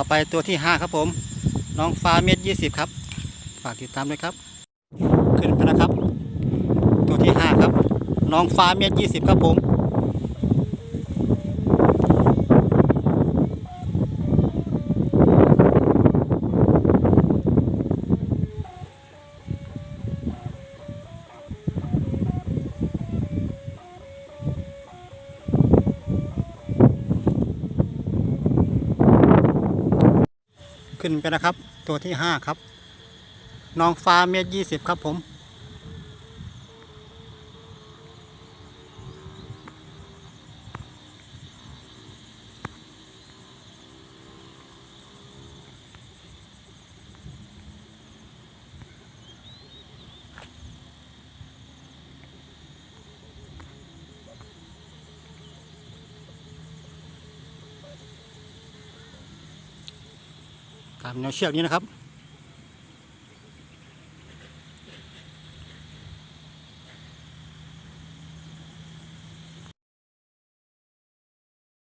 ต่อไปตัวที่ห้าครับผม น้องฟ้าเม็ดยี่สิบครับ ฝากติดตามด้วยครับ ขึ้นไปนะครับ ตัวที่ห้าครับ น้องฟ้าเม็ดยี่สิบครับผม ขึ้นไปนะครับ ตัวที่ห้าครับ น้องฟ้าเม็ดยี่สิบครับผม ตามแนวเชือกนี้นะครับ